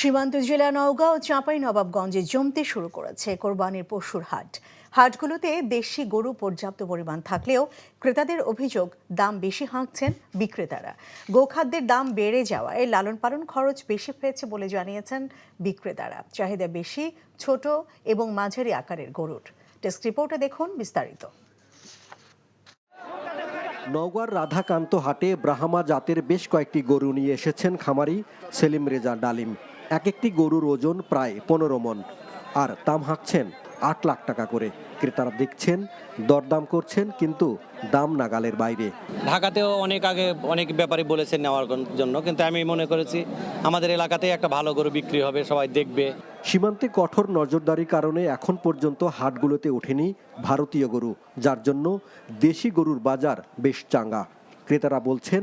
সীমান্ত জেলা নওগাঁ ও চাঁপাই নবাবগঞ্জে জমতে শুরু করেছে কোরবানির পশুর হাট। হাটগুলোতে দেশি গরু পর্যাপ্ত পরিমাণ থাকলেও ক্রেতাদের অভিযোগ, দাম বেশি হাঁকছেন বিক্রেতারা। গোখাদ্যের দাম বেড়ে যাওয়ায় লালন পালন খরচ বেশি হয়েছে বলে জানিয়েছেন বিক্রেতারা। চাহিদা বেশি, ছোট এবং মাঝারি আকারের গরুর। ডেস্ক রিপোর্টে দেখুন বিস্তারিত। নওগাঁর রাধাকান্ত হাটে ব্রাহ্মা জাতের বেশ কয়েকটি গরু নিয়ে এসেছেন খামারি সেলিম রেজা ডালিম। এক একটি গরুর ওজন প্রায় পনেরো মন। আর দাম হাঁকছেন আট লাখ টাকা করে। ক্রেতারা দেখছেন দরদাম করছেন কিন্তু দাম নাগালের বাইরে। ঢাকাতেও অনেক আগে অনেক ব্যাপারী বলেছেন নেওয়ার জন্য কিন্তু আমি মনে করেছি আমাদের এলাকাতেই একটা ভালো গরু বিক্রি হবে সবাই দেখবে। সীমান্তে কঠোর নজরদারির কারণে এখন পর্যন্ত হাটগুলোতে ওঠেনি ভারতীয় গরু যার জন্য দেশি গরুর বাজার বেশ চাঙ্গা। ক্রেতারা বলছেন,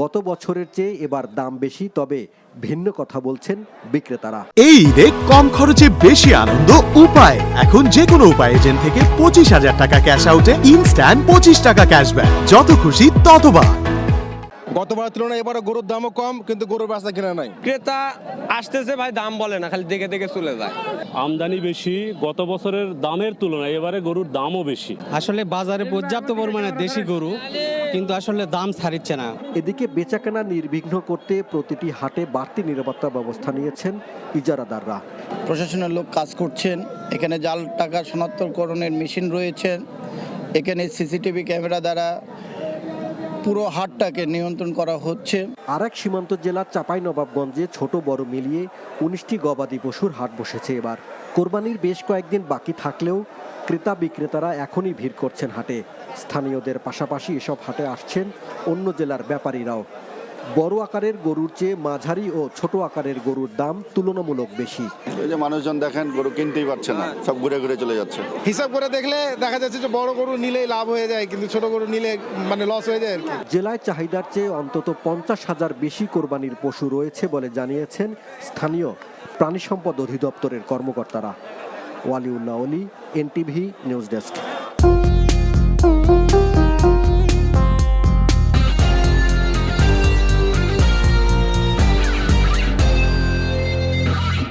গত বছরের চেয়ে এবার দাম বেশি, তবে ভিন্ন কথা বলছেন বিক্রেতারা। এই ঈদে কম খরচে বেশি আনন্দ উপায়। এখন যে কোনো উপায় এজেন্ট থেকে পঁচিশ হাজার টাকা ক্যাশ আউটে ইনস্ট্যান্ট পঁচিশ টাকা ক্যাশব্যাক যত খুশি ততবার গতবার তুলনায় এবারে গরুর দামও কম কিন্তু গরুর বাচ্চা কেনা নাই। ক্রেতা আসতেছে ভাই দাম বলে না খালি দেখে দেখে চলে যায়। আমদানি বেশি গত বছরের দামের তুলনায় এবারে গরুর দামও বেশি। আসলে বাজারে পর্যাপ্ত পরিমাণে দেশি গরু কিন্তু আসলে দাম ছাড়িচ্ছে না। এদিকে বেচাকেনা নির্বিঘ্ন করতে প্রতিটি হাটে বাড়তি নিরাপত্তা ব্যবস্থা নিয়েছেন ইজারাদাররা। প্রশাসনের লোক কাজ করছেন এখানে জাল টাকা শনাক্তকরণের মেশিন রয়েছে এখানে সিসিটিভি ক্যামেরা দ্বারা পুরো হাটটাকে নিয়ন্ত্রণ করা হচ্ছে। আর এক সীমান্ত জেলার চাপাই নবাবগঞ্জে ছোট বড় মিলিয়ে উনিশটি গবাদি পশুর হাট বসেছে এবার। কোরবানির বেশ কয়েকদিন বাকি থাকলেও ক্রেতা বিক্রেতারা এখনই ভিড় করছেন হাটে। স্থানীয়দের পাশাপাশি এসব হাটে আসছেন অন্য জেলার ব্যাপারীরাও। বড় আকারের গরুর চেয়ে মাঝারি ও ছোট আকারের গরুর দাম তুলনামূলক বেশি। এই যে মানুষজন দেখেন গরু কিনতেই পারছে না সব ঘুরে ঘুরে চলে যাচ্ছে। হিসাব করে দেখলে দেখা যাচ্ছে যে বড় গরু নিলেই লাভ হয়ে যায় কিন্তু ছোট গরু নিলে মানে লস হয়ে যায় আর কি। জেলায় চাহিদার চেয়ে অন্তত পঞ্চাশ হাজার বেশি কোরবানির পশু রয়েছে বলে জানিয়েছেন স্থানীয় প্রাণী সম্পদ অধিদপ্তরের কর্মকর্তারা। ওয়ালিউল্লাহ অলি এনটিভি নিউজ ডেস্ক।